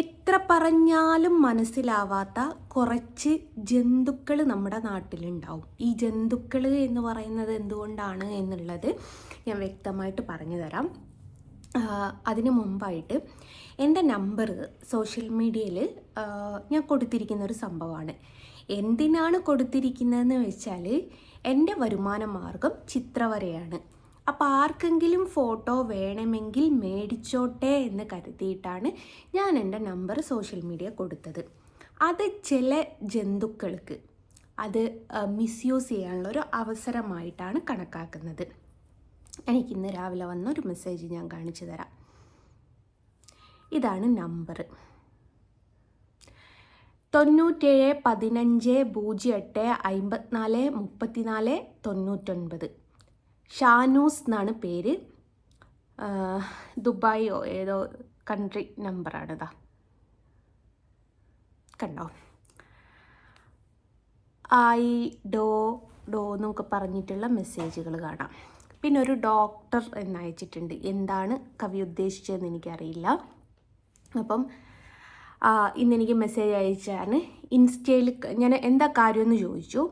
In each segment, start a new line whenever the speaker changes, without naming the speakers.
എത്ര പറഞ്ഞാലും മനസ്സിലാവാത്ത കുറച്ച് ജന്തുക്കൾ നമ്മുടെ നാട്ടിലുണ്ടാവും. ഈ ജന്തുക്കൾ എന്ന് പറയുന്നത് എന്തുകൊണ്ടാണ് എന്നുള്ളത് ഞാൻ വ്യക്തമായിട്ട് പറഞ്ഞു തരാം. അതിനു മുമ്പായിട്ട് എന്റെ നമ്പർ സോഷ്യൽ മീഡിയയിൽ ഞാൻ കൊടുത്തിരിക്കുന്ന ഒരു സംഭവമാണ്. എന്തിനാണ് കൊടുത്തിരിക്കുന്നതെന്ന് വെച്ചാൽ എന്റെ വരുമാന മാർഗം ചിത്രവരയാണ് അപ്പോൾ ആർക്കെങ്കിലും ഫോട്ടോ വേണമെങ്കിൽ മേടിച്ചോട്ടെ എന്ന് കരുതിയിട്ടാണ് ഞാൻ എന്റെ നമ്പർ സോഷ്യൽ മീഡിയ കൊടുത്തത്. അത് ചില ജന്തുക്കൾക്ക് അത് മിസ്യൂസ് ചെയ്യാനുള്ള ഒരു അവസരമായിട്ടാണ് കണക്കാക്കുന്നത്. എനിക്ക് ഇന്ന് രാവിലെ വന്ന ഒരു മെസ്സേജ് ഞാൻ കാണിച്ചു തരാം. ഇതാണ് നമ്പർ. തൊണ്ണൂറ്റേഴ് പതിനഞ്ച് പൂജ്യം എട്ട് അമ്പത്തിനാല് മുപ്പത്തിനാല് തൊണ്ണൂറ്റൊൻപത്. ഷാനൂസ് എന്നാണ് പേര്. ദുബായോ ഏതോ കൺട്രി നമ്പറാണിതാ കണ്ടോ? ഐ ഡോ ഡോ എന്നൊക്കെ പറഞ്ഞിട്ടുള്ള മെസ്സേജുകൾ കാണാം. പിന്നെ ഒരു ഡോക്ടർ എന്നയച്ചിട്ടുണ്ട്. എന്താണ് കവി ഉദ്ദേശിച്ചതെന്ന് എനിക്കറിയില്ല. അപ്പം ഇന്നെനിക്ക് മെസ്സേജ് അയച്ചാണ്. ഇൻസ്റ്റയിൽ ഞാൻ എന്താ കാര്യമെന്ന് ചോദിച്ചു.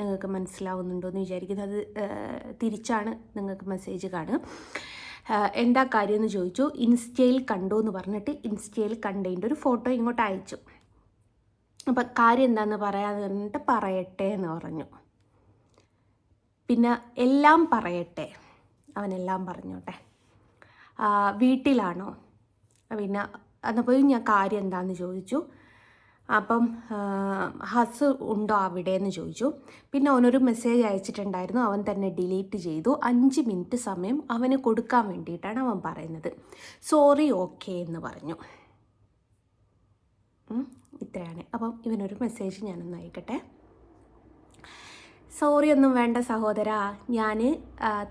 നിങ്ങൾക്ക് മനസ്സിലാവുന്നുണ്ടോ എന്ന് വിചാരിക്കുന്നത് അത് തിരിച്ചാണ് നിങ്ങൾക്ക് മെസ്സേജ് കാണുക. എന്താ കാര്യം എന്ന് ചോദിച്ചു. ഇൻസ്റ്റയിൽ കണ്ടോ എന്ന് പറഞ്ഞിട്ട് ഇൻസ്റ്റയിൽ കണ്ടതിന്റെ ഒരു ഫോട്ടോ ഇങ്ങോട്ട് അയച്ചു. അപ്പം കാര്യം എന്താണെന്ന് പറയാന്ന് പറഞ്ഞിട്ട് പറയട്ടെ എന്ന് പറഞ്ഞു. പിന്നെ എല്ലാം പറയട്ടെ. അവനെല്ലാം പറഞ്ഞോട്ടെ. വീട്ടിലാണോ? പിന്നെ എന്നപ്പോൾ ഞാൻ കാര്യം എന്താണെന്ന് ചോദിച്ചു. അപ്പം ഹസ് ഉണ്ടോ അവിടെ എന്ന് ചോദിച്ചു. പിന്നെ അവനൊരു മെസ്സേജ് അയച്ചിട്ടുണ്ടായിരുന്നു. അവൻ തന്നെ ഡിലീറ്റ് ചെയ്തു. അഞ്ച് മിനിറ്റ് സമയം അവന് കൊടുക്കാൻ വേണ്ടിയിട്ടാണ് അവൻ പറയുന്നത്. സോറി ഓക്കെ എന്ന് പറഞ്ഞു. ഇത്രയാണ്. അപ്പം ഇവനൊരു മെസ്സേജ് ഞാനൊന്ന് അയക്കട്ടെ. സോറി ഒന്നും വേണ്ട സഹോദര. ഞാൻ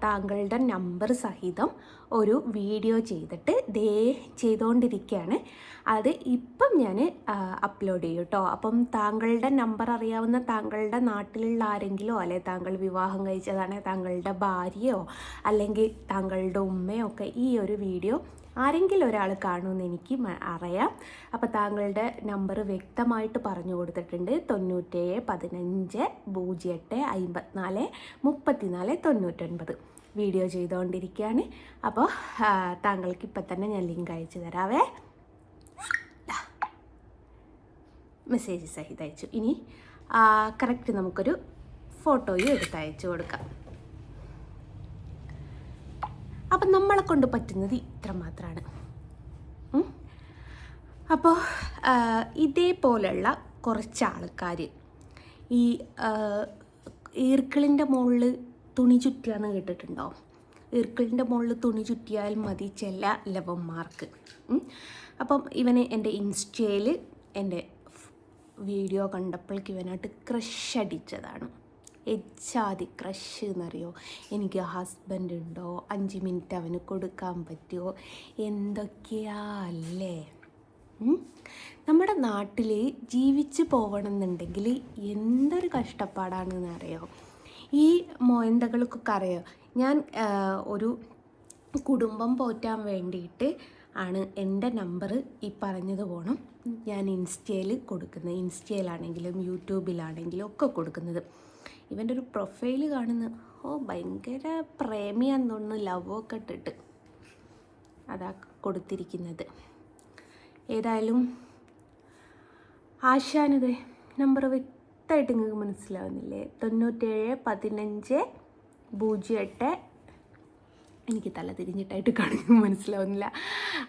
താങ്കളുടെ നമ്പർ സഹിതം ഒരു വീഡിയോ ചെയ്തിട്ട് ദേ ചെയ്തുകൊണ്ടിരിക്കുകയാണ് അത് ഇപ്പം ഞാൻ അപ്ലോഡ് ചെയ്യും കേട്ടോ അപ്പം താങ്കളുടെ നമ്പർ അറിയാവുന്ന താങ്കളുടെ നാട്ടിലുള്ള ആരെങ്കിലോ അല്ലെ താങ്കൾ വിവാഹം കഴിച്ചതാണ് താങ്കളുടെ ഭാര്യയോ അല്ലെങ്കിൽ താങ്കളുടെ ഉമ്മയോ ഒക്കെ ഈ ഒരു വീഡിയോ ആരെങ്കിലും ഒരാൾ കാണുമെന്ന് എനിക്ക് അറിയാം. അപ്പോൾ താങ്കളുടെ നമ്പർ വ്യക്തമായിട്ട് പറഞ്ഞു കൊടുത്തിട്ടുണ്ട്. തൊണ്ണൂറ്റേഴ് പതിനഞ്ച് പൂജ്യം എട്ട് അമ്പത്തിനാല് മുപ്പത്തിനാല് തൊണ്ണൂറ്റൊൻപത്. വീഡിയോ ചെയ്തുകൊണ്ടിരിക്കുകയാണ്. അപ്പോൾ താങ്കൾക്ക് ഇപ്പം തന്നെ ഞാൻ ലിങ്ക് അയച്ചു തരാവേ. മെസ്സേജ് സഹിതം അയച്ചു ഇനി കറക്റ്റ് നമുക്കൊരു ഫോട്ടോയും എടുത്ത് അയച്ചു കൊടുക്കാം. അപ്പം നമ്മളെ കൊണ്ട് പറ്റുന്നത് ഇത്ര മാത്രമാണ് അപ്പോൾ ഇതേപോലെയുള്ള കുറച്ച് ആൾക്കാർ ഈ ഈർക്കിളിന്റെ മുകളിൽ തുണി ചുറ്റിയാന്ന് കേട്ടിട്ടുണ്ടോ? ഈർക്കിളിന്റെ മുകളിൽ തുണി ചുറ്റിയാൽ മതി ചില ലവന്മാർക്ക്. അപ്പം ഇവന് എന്റെ ഇൻസ്റ്റയിൽ എന്റെ വീഡിയോ കണ്ടപ്പോഴേക്ക് ഇവനായിട്ട് ക്രഷ് അടിച്ചതാണ് എച്ചാതി ക്രഷ് എന്നറിയോ? എനിക്ക് ഹസ്ബൻഡ് ഉണ്ടോ? അഞ്ച് മിനിറ്റ് അവന് കൊടുക്കാൻ പറ്റുമോ എന്തൊക്കെയാ അല്ലേ? നമ്മുടെ നാട്ടിൽ ജീവിച്ച് പോകണമെന്നുണ്ടെങ്കിൽ എന്തൊരു കഷ്ടപ്പാടാണെന്ന് അറിയോ? ഈ മോയന്തകൾക്കൊക്കെ അറിയോ? ഞാൻ ഒരു കുടുംബം പോറ്റാൻ വേണ്ടിയിട്ട് ആണ് എന്റെ നമ്പർ ഈ പറഞ്ഞത് പോണം. ഞാൻ ഇൻസ്റ്റയിൽ കൊടുക്കുന്നത്. ഇൻസ്റ്റയിലാണെങ്കിലും യൂട്യൂബിലാണെങ്കിലും ഒക്കെ കൊടുക്കുന്നത്. ഇവന്റെ ഒരു പ്രൊഫൈൽ കാണുന്നു ഓ ഭയങ്കര പ്രേമിയാന്ന് തോന്നുന്നു ലവൊക്കെ ഇട്ടിട്ട്. അതാ കൊടുത്തിരിക്കുന്നത്. ഏതായാലും ആശാനത് നമ്പർ വ്യക്തമായിട്ട് നിങ്ങൾക്ക് മനസ്സിലാവുന്നില്ലേ? തൊണ്ണൂറ്റേഴ് പതിനഞ്ച് പൂജ്യം എട്ട്. എനിക്ക് തല തിരിഞ്ഞിട്ടായിട്ട് കാണുന്നു മനസ്സിലാവുന്നില്ല.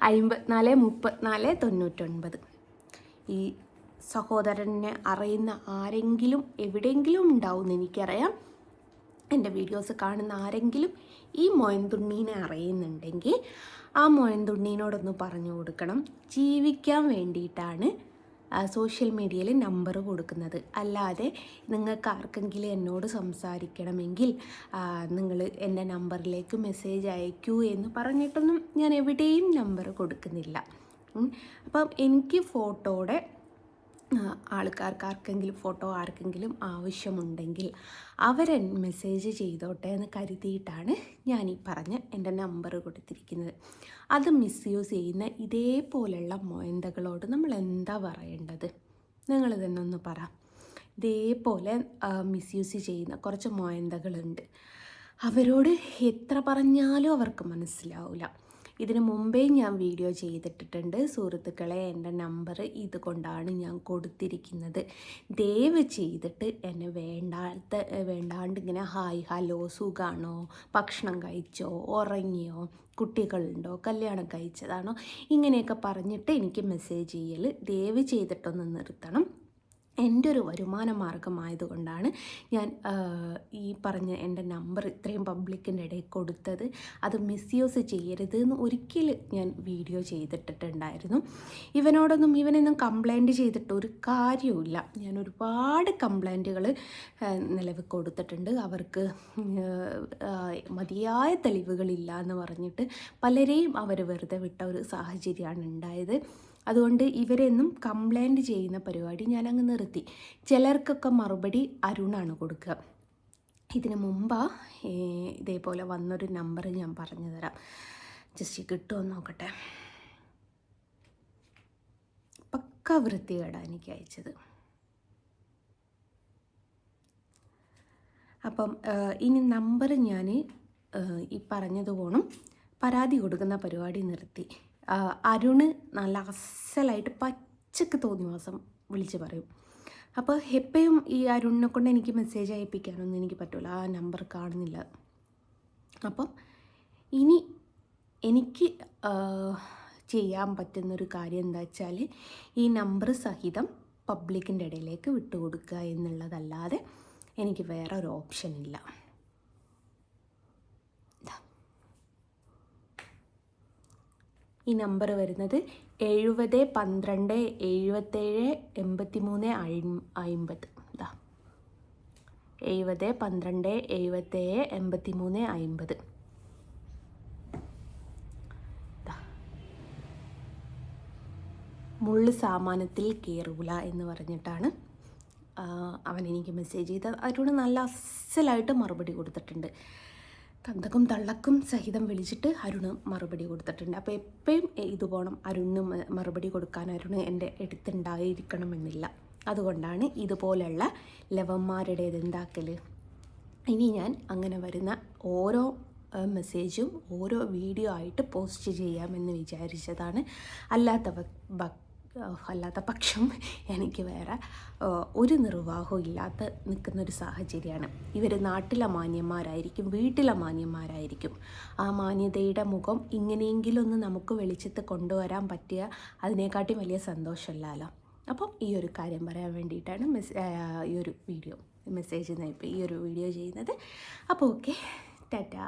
അമ്പത്തിനാല് മുപ്പത്തിനാല് തൊണ്ണൂറ്റൊൻപത്. ഈ സഹോദരനെ അറിയുന്ന ആരെങ്കിലും എവിടെയെങ്കിലും ഉണ്ടാവും എനിക്കറിയാം. എന്റെ വീഡിയോസ് കാണുന്ന ആരെങ്കിലും ഈ മോയന്തുണ്ണീനെ അറിയുന്നുണ്ടെങ്കിൽ ആ മോയന്തുണ്ണീനോടൊന്ന് പറഞ്ഞു കൊടുക്കണം. ജീവിക്കാൻ വേണ്ടിയിട്ടാണ് സോഷ്യൽ മീഡിയയിൽ നമ്പർ കൊടുക്കുന്നത്. അല്ലാതെ നിങ്ങൾക്ക് ആർക്കെങ്കിലും എന്നോട് സംസാരിക്കണമെങ്കിൽ നിങ്ങൾ എന്റെ നമ്പറിലേക്ക് മെസ്സേജ് അയക്കൂ എന്ന് പറഞ്ഞിട്ടൊന്നും ഞാൻ എവിടെയും നമ്പർ കൊടുക്കുന്നില്ല. അപ്പം എനിക്ക് ഫോട്ടോയുടെ ആൾക്കാർക്ക് ആർക്കെങ്കിലും ഫോട്ടോ ആർക്കെങ്കിലും ആവശ്യമുണ്ടെങ്കിൽ അവരെ മെസ്സേജ് ചെയ്തോട്ടെ എന്ന് കരുതിയിട്ടാണ് ഞാൻ ഈ പറഞ്ഞ എന്റെ നമ്പർ കൊടുത്തിരിക്കുന്നത്. അത് മിസ്യൂസ് ചെയ്യുന്ന ഇതേപോലെയുള്ള മൊയന്തകളോട് നമ്മൾ എന്താ പറയേണ്ടത്? നിങ്ങൾ തന്നെ ഒന്ന് പറ. ഇതേപോലെ മിസ്യൂസ് ചെയ്യുന്ന കുറച്ച് മൊയന്തകളുണ്ട്. അവരോട് എത്ര പറഞ്ഞാലും അവർക്ക് മനസ്സിലാവില്ല ഇതിന് മുമ്പേ ഞാൻ വീഡിയോ ചെയ്തിട്ടിട്ടുണ്ട്. സുഹൃത്തുക്കളെ എന്റെ നമ്പർ ഇതുകൊണ്ടാണ് ഞാൻ കൊടുത്തിരിക്കുന്നത്. ദയവ് ചെയ്തിട്ട് എന്നെ വേണ്ടാത്ത വേണ്ടാണ്ട് ഇങ്ങനെ ഹായ് ഹലോ സുഖാണോ? ഭക്ഷണം കഴിച്ചോ? ഉറങ്ങിയോ? കുട്ടികളുണ്ടോ? കല്യാണം കഴിച്ചതാണോ? ഇങ്ങനെയൊക്കെ പറഞ്ഞിട്ട് എനിക്ക് മെസ്സേജ് ചെയ്യൽ ദയവ് ചെയ്തിട്ടൊന്ന് നിർത്തണം. എന്റെ ഒരു വരുമാന മാർഗമായതുകൊണ്ടാണ് ഞാൻ ഈ പറഞ്ഞ എന്റെ നമ്പർ ഇത്രയും പബ്ലിക്കിന്റെ ഇടയിൽ കൊടുത്തത്. അത് മിസ്യൂസ് ചെയ്യരുത് എന്ന് ഒരിക്കൽ ഞാൻ വീഡിയോ ചെയ്തിട്ടിട്ടുണ്ടായിരുന്നു. ഇവനോടൊന്നും ഇവനൊന്നും കംപ്ലൈന്റ് ചെയ്തിട്ട് ഒരു കാര്യവുമില്ല. ഞാൻ ഒരുപാട് കംപ്ലൈന്റുകൾ നിലവിൽ കൊടുത്തിട്ടുണ്ട്. അവർക്ക് മതിയായ തെളിവുകളില്ല എന്ന് പറഞ്ഞിട്ട് പലരെയും അവർ വെറുതെ വിട്ട ഒരു സാഹചര്യമാണ് ഉണ്ടായത്. അതുകൊണ്ട് ഇവരെന്നും കംപ്ലൈന്റ് ചെയ്യുന്ന പരിപാടി ഞാൻ അങ്ങ് നിർത്തി. ചിലർക്കൊക്കെ മറുപടി അരുണാണ് കൊടുക്കുക. ഇതിനു മുമ്പ് ഇതേപോലെ വന്നൊരു നമ്പർ ഞാൻ പറഞ്ഞു തരാം. ജസ്റ്റ് കിട്ടുമോ നോക്കട്ടെ. പക്ക വൃത്തികേടാണ് എനിക്ക് അയച്ചത്. അപ്പം ഇനി നമ്പർ ഞാൻ ഈ പറഞ്ഞതുപോണം പരാതി കൊടുക്കുന്ന പരിപാടി നിർത്തി. അരുണ് നല്ല അസലായിട്ട് പച്ചക്ക് തോന്നിയ മാസം വിളിച്ച് പറയും. അപ്പോൾ എപ്പോഴും ഈ അരുണിനെ കൊണ്ട് എനിക്ക് മെസ്സേജ് അയപ്പിക്കാനൊന്നും എനിക്ക് പറ്റില്ല ആ നമ്പർ കാണുന്നില്ല. അപ്പം ഇനി എനിക്ക് ചെയ്യാൻ പറ്റുന്നൊരു കാര്യം എന്താ വെച്ചാൽ ഈ നമ്പർ സഹിതം പബ്ലിക്കിന്റെ ഇടയിലേക്ക് വിട്ടുകൊടുക്കുക എന്നുള്ളതല്ലാതെ എനിക്ക് വേറെ ഒരു ഓപ്ഷൻ ഇല്ല. ഈ നമ്പർ വരുന്നത് എഴുപത് പന്ത്രണ്ട് എഴുപത്തേഴ് എൺപത്തി മൂന്ന് അമ്പത് ഇതാ എഴുപത് പന്ത്രണ്ട് എഴുപത്തേഴ് എൺപത്തി മൂന്ന് അമ്പത് മുള്ളു സാമാനത്തിൽ കയറൂല എന്ന് പറഞ്ഞിട്ടാണ് അവൻ എനിക്ക് മെസ്സേജ് ചെയ്ത് അതിനോട് നല്ല അസലായിട്ട് മറുപടി കൊടുത്തിട്ടുണ്ട്. തന്തക്കും തള്ളക്കും സഹിതം വിളിച്ചിട്ട് അരുണ് മറുപടി കൊടുത്തിട്ടുണ്ട്. അപ്പോൾ എപ്പോഴും ഇത് പോകണം അരുണിന് മറുപടി കൊടുക്കാൻ അരുണ് എന്റെ അടുത്തുണ്ടായിരിക്കണമെന്നില്ല. അതുകൊണ്ടാണ് ഇതുപോലെയുള്ള ലവന്മാരുടേത് എന്താക്കൽ ഇനി ഞാൻ അങ്ങനെ വരുന്ന ഓരോ മെസ്സേജും ഓരോ വീഡിയോ ആയിട്ട് പോസ്റ്റ് ചെയ്യാമെന്ന് വിചാരിച്ചതാണ്. അല്ലാത്ത അല്ലാത്ത പക്ഷം എനിക്ക് വേറെ ഒരു നിർവാഹവും ഇല്ലാത്ത നിൽക്കുന്നൊരു സാഹചര്യമാണ്. ഇവർ നാട്ടിലെ മാന്യന്മാരായിരിക്കും വീട്ടിലെ മാന്യന്മാരായിരിക്കും. ആ മാന്യതയുടെ മുഖം ഇങ്ങനെയെങ്കിലും ഒന്ന് നമുക്ക് വെളിച്ചത്ത് കൊണ്ടുവരാൻ പറ്റിയ അതിനെക്കാട്ടി വലിയ സന്തോഷമല്ലല്ലോ. അപ്പം ഈ ഒരു കാര്യം പറയാൻ വേണ്ടിയിട്ടാണ് മെസ് ഈ ഒരു വീഡിയോ മെസ്സേജ് ഈ ഒരു വീഡിയോ ചെയ്യുന്നത്. അപ്പോൾ ഓക്കെ ടാറ്റാ.